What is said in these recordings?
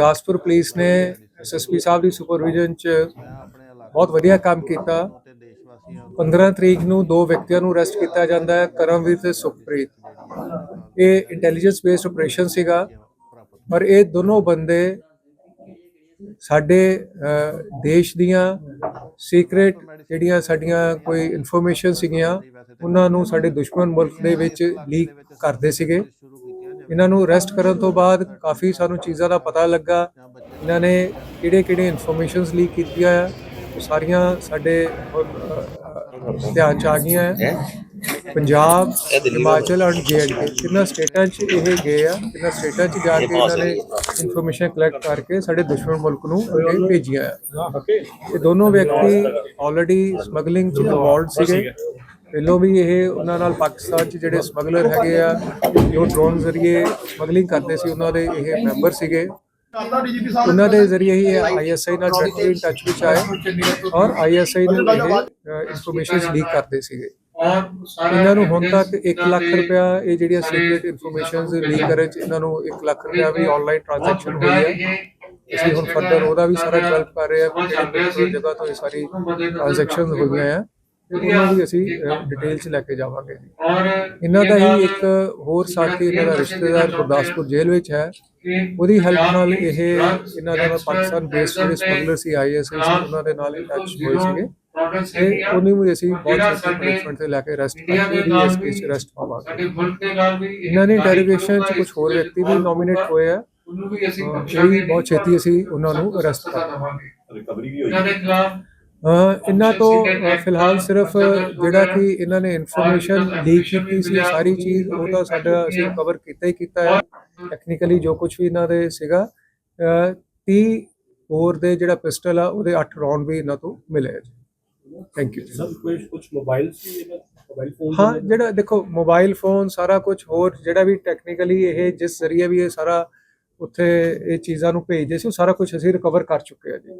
Gurdaspur police ਨੇ SSP ਸਾਹਿਬ ਦੀ ਸੁਪਰਵਿਜ਼ਨ 'ਚ ਬਹੁਤ ਵਧੀਆ ਕੰਮ ਕੀਤਾ। 15 ਤਰੀਕ ਨੂੰ ਦੋ ਵਿਅਕਤੀਆਂ ਨੂੰ ਅਰੈਸਟ ਕੀਤਾ ਜਾਂਦਾ ਹੈ, ਕਰਮਵੀਰ ਤੇ ਸੁਖਪ੍ਰੀਤ। ਇਹ ਇੰਟੈਲੀਜੈਂਸ ਬੇਸਡ ਆਪਰੇਸ਼ਨ ਸੀਗਾ, ਪਰ ਇਹ ਦੋਨੋਂ ਬੰਦੇ ਸਾਡੇ ਦੇਸ਼ ਦੀਆਂ ਸੀਕ੍ਰੇਟ ਜਿਹੜੀਆਂ ਸਾਡੀਆਂ ਕੋਈ ਇਨਫੋਰਮੇਸ਼ਨ ਸੀਗੀਆਂ, ਉਹਨਾਂ ਨੂੰ ਸਾਡੇ ਦੁਸ਼ਮਣ ਮੁਲਕ ਦੇ ਵਿੱਚ ਲੀਕ ਕਰਦੇ ਸੀਗੇ। ਇਹਨਾਂ ਨੂੰ ਅਰੈਸਟ ਕਰਨ ਤੋਂ ਬਾਅਦ ਕਾਫੀ ਸਾਨੂੰ ਚੀਜ਼ਾਂ ਦਾ ਪਤਾ ਲੱਗਾ। ਇਹਨਾਂ ਨੇ ਕਿਹੜੇ ਕਿਹੜੇ ਇਨਫੋਰਮੇਸ਼ਨਸ ਲੀਕ ਕੀਤੀਆਂ ਆ, ਉਹ ਸਾਰੀਆਂ ਸਾਡੇ ਧਿਆਨ ਚ ਆ ਗਈਆਂ ਹੈ ਪੰਜਾਬ, ਹਿਮਾਚਲ ਔਰ ਜੇਐਂਡਕੇ ਤਿੰਨਾਂ ਸਟੇਟਾਂ 'ਚ ਇਹ ਗਏ ਆ। ਕਿੰਨਾ ਸਟੇਟਾਂ 'ਚ ਜਾ ਕੇ ਇਹਨਾਂ ਨੇ ਇਨਫੋਰਮੇਸ਼ਨ ਕਲੈਕਟ ਕਰਕੇ ਸਾਡੇ ਦੁਸ਼ਮਣ ਮੁਲਕ ਨੂੰ ਅੱਗੇ ਭੇਜੀਆਂ ਆ। ਇਹ ਦੋਨੋਂ ਵਿਅਕਤੀ ਆਲਰੇਡੀ ਸਮਗਲਿੰਗ 'ਚ ਇਨਵੋਲਡ ਸੀਗੇ। ਪਹਿਲੋਂ ਵੀ ਇਹ ਉਹਨਾਂ ਨਾਲ ਪਾਕਿਸਤਾਨ 'ਚ ਜਿਹੜੇ ਸਮਗਲਰ ਹੈਗੇ ਆ ਜੋ ਡਰੋਨ ਜ਼ਰੀਏ ਸਮਗਲਿੰਗ ਕਰਦੇ ਸੀ, ਉਹਨਾਂ ਦੇ ਇਹ ਮੈਂਬਰ ਸੀਗੇ। ਉਹਨਾਂ ਦੇ ਜ਼ਰੀਏ ਹੀ ਆਈਐਸਆਈ ਨਾਲ ਡਾਇਰੈਕਟਲੀ ਟੱਚ ਵਿੱਚ ਆਏ ਔਰ ਆਈਐਸਆਈ ਨੂੰ ਇਹ ਇਨਫੋਰਮੇਸ਼ਨ ਲੀਕ ਕਰਦੇ ਸੀਗੇ। ਇਹਨਾਂ ਨੂੰ ਹੁਣ ਤੱਕ 1 ਲੱਖ ਰੁਪਇਆ ਇਹ ਜਿਹੜੀਆਂ ਸੀਕ੍ਰੀਟ ਇਨਫੋਰਮੇਸ਼ਨਸ ਲੀਕ ਕਰਨ ਚ ਇਹਨਾਂ ਨੂੰ 1 ਲੱਖ ਰੁਪਇਆ ਵੀ ਆਨਲਾਈਨ ਟ੍ਰਾਂਜੈਕਸ਼ਨ ਹੋਈ ਹੈ। ਅਸੀਂ ਹੁਣ ਫਰਦਰ ਉਹਦਾ ਵੀ ਸਾਰਾ ਡਿਵੈਲਪ ਕਰ ਰਹੇ ਹਾਂ ਕਿ ਕਿਹੜੀ ਜਗ੍ਹਾ ਤੋਂ ਇਹ ਸਾਰੀ ਟ੍ਰਾਂਜੈਕਸ਼ਨਸ ਹੋਈਆਂ ਆ। ਉਹਨਾਂ ਦੀ ਅਸੀਂ ਡਿਟੇਲ ਚ ਲੈ ਕੇ ਜਾਵਾਂਗੇ। ਇਹਨਾਂ ਦਾ ਹੀ ਇੱਕ ਹੋਰ ਸਾਥੀ ਇਹਨਾਂ ਦਾ ਰਿਸ਼ਤੇਦਾਰ ਗੁਰਦਾਸਪੁਰ ਜੇਲ੍ਹ ਵਿੱਚ ਹੈ। ਉਹਦੀ ਹੈਲਪ ਨਾਲ ਇਹ ਇਹਨਾਂ ਦਾ ਪਾਕਿਸਤਾਨ ਬੇਸਡ ਜਿਹੜੇ ਸਮਗਲਰ ਸੀ ਆਈਐਸਆਈ ਸੀ ਉਹਨਾਂ ਦੇ ਨਾਲ ਟੱਚ ਹੋਏ ਸੀਗੇ। ਤੇ ਉਹਨੂੰ ਵੀ ਅਸੀਂ ਬਹੁਤ ਸਖਤ ਪਨਿਸ਼ਮੈਂਟ ਤੇ ਲੈ ਕੇ ਕਰਕੇ ਉਹਦੀ ਇਸ ਕੇਸ ਅਰੈਸਟ ਪਾਵਾਂਗੇ। ਇਹਨਾਂ ਨੇ ਇੰਟਰੋਗੇਸ਼ਨ ਚ ਕੁਝ ਹੋਰ ਵਿਅਕਤੀ ਵੀ ਨੋਮੀਨੇਟ ਹੋਏ ਆ। ਇਹ ਵੀ ਬਹੁਤ ਛੇਤੀ ਅਸੀਂ ਉਹਨਾਂ ਨੂੰ ਅਰੈਸਟ ਕਰਾਂਗੇ। ਰਿਕਵਰੀ ਵੀ ਹੋਈ ਅਹ ਇਹਨਾਂ ਤੋਂ ਫਿਲਹਾਲ ਸਿਰਫ ਜਿਹੜਾ ਕਿ ਇਹਨਾਂ ਨੇ ਇਨਫੋਰਮੇਸ਼ਨ ਲੀਕ ਕੀਤੀ ਸੀ ਸਾਰੀ ਚੀਜ਼ ਉਹ ਤਾਂ ਸਾਡਾ ਅਸੀਂ ਕਵਰ ਕੀਤਾ ਹੀ ਕੀਤਾ ਹੈ। ਟੈਕਨੀਕਲੀ ਜੋ ਕੁਝ ਵੀ ਇਹਨਾਂ ਦੇ ਸੀਗਾ ਅਹ 30 ਹੋਰ ਦੇ ਜਿਹੜਾ ਪਿਸਟਲ ਆ ਉਹਦੇ 8 ਰਾਉਂਡ ਵੀ ਇਹਨਾਂ ਤੋਂ ਮਿਲੇ ਥੈਂਕ ਯੂ ਸਭ ਕੁਝ ਕੁਝ ਮੋਬਾਈਲ ਸੀ ਇਹਨਾਂ ਮੋਬਾਈਲ ਫੋਨ ਹਾਂ ਜਿਹੜਾ ਦੇਖੋ ਮੋਬਾਈਲ ਫੋਨ ਸਾਰਾ ਕੁਝ ਹੋਰ ਜਿਹੜਾ ਵੀ ਟੈਕਨੀਕਲੀ ਇਹ ਜਿਸ ਜ਼ਰੀਏ ਵੀ ਇਹ ਸਾਰਾ ਉੱਥੇ ਇਹ ਚੀਜ਼ਾਂ ਨੂੰ ਭੇਜਦੇ ਸੀ ਉਹ ਸਾਰਾ ਕੁਝ ਅਸੀਂ ਰਿਕਵਰ ਕਰ ਚੁੱਕੇ ਆ ਜੀ।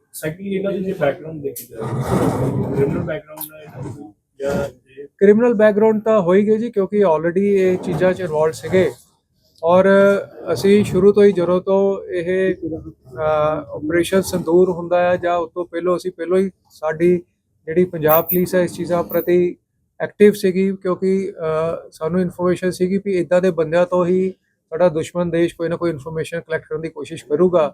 ਸੈਕੰਡਲੀ ਇਹਨਾਂ ਦੇ ਜੇ ਬੈਕਗ੍ਰਾਉਂਡ ਦੇਖੀ ਜਾਏ ਕ੍ਰਿਮੀਨਲ ਬੈਕਗ੍ਰਾਉਂਡ ਹੈ ਇਹਨਾਂ ਦਾ ਜਾਂ ਕ੍ਰਿਮੀਨਲ ਬੈਕਗ੍ਰਾਉਂਡ ਤਾਂ ਹੋ ਗਈ ਜੀ, ਕਿਉਂਕਿ ਆਲਰੇਡੀ ਇਹ ਚੀਜ਼ਾਂ 'ਚ ਇਨਵੋਲਡ ਸੀਗੇ। ਔਰ ਅਸੀਂ ਸ਼ੁਰੂ ਤੋਂ ਹੀ ਜਦੋਂ ਤੋਂ ਇਹ ਆਪਰੇਸ਼ਨ ਸੰਦੂਰ ਹੁੰਦਾ ਹੈ ਜਾਂ ਉਸ ਤੋਂ ਪਹਿਲਾਂ ਅਸੀਂ ਪਹਿਲਾਂ ਹੀ ਸਾਡੀ ਜਿਹੜੀ ਪੰਜਾਬ ਪੁਲਿਸ ਹੈ, ਇਸ ਚੀਜ਼ਾਂ ਪ੍ਰਤੀ ਐਕਟਿਵ ਸੀਗੀ, ਕਿਉਂਕਿ ਸਾਨੂੰ ਇਨਫੋਰਮੇਸ਼ਨ ਸੀਗੀ ਵੀ ਇਦਾਂ ਦੇ ਬੰਦਿਆਂ ਤੋਂ ਹੀ ਸਾਡਾ ਦੁਸ਼ਮਣ ਦੇਸ਼ ਕੋਈ ਨਾ ਕੋਈ ਇਨਫੋਰਮੇਸ਼ਨ ਕਲੈਕਟ ਕਰਨ ਦੀ ਕੋਸ਼ਿਸ਼ ਕਰੂਗਾ।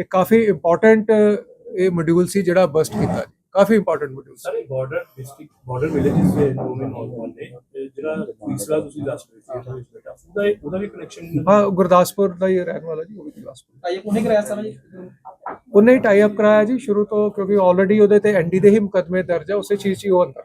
ਇਹ ਕਾਫੀ ਇੰਪੋਰਟੈਂਟ ਇਹ ਮੋਡਿਊਲ ਸੀ ਜਿਹੜਾ ਬਸਟ ਕੀਤਾ ਜੀ। ਕਾਫੀ ਇੰਪੋਰਟੈਂਟ ਮੋਡਿਊਲ ਸੀ। Sir border district border villages ਦੇ ਨੌਵੇਂ ਨੌਜਵਾਨ ਨੇ। ਜਿਹੜਾ ਤੀਸਰਾ ਤੁਸੀਂ ਦੱਸ ਰਹੇ ਸੀ ਬੇਟਾ ਉਹਦਾ ਉਹਦਾ ਵੀ ਕਨੈਕਸ਼ਨ ਹਾਂ ਗੁਰਦਾਸਪੁਰ ਦਾ ਹੀ ਰਹਿਣ ਵਾਲਾ ਜੀ ਉਹ ਵੀ ਗੁਰਦਾਸਪੁਰ ਆਈ ਉਹਨੇ ਕਰਾਇਆ ਸਰ ਜੀ? ਉਹਨੇ ਹੀ ਟਾਈ ਅਪ ਕਰਾਇਆ ਜੀ ਸ਼ੁਰੂ ਤੋਂ ਕਿਉਂਕਿ ਆਲਰੇਡੀ ਉਹਦੇ ਤੇ ਐਨਡੀ ਦੇ ਹੀ ਮੁਕਦਮੇ ਦਰਜ ਹੈ ਉਸੇ ਚੀਜ਼ 'ਚ ਹੀ ਉਹ ਅੰਦਰ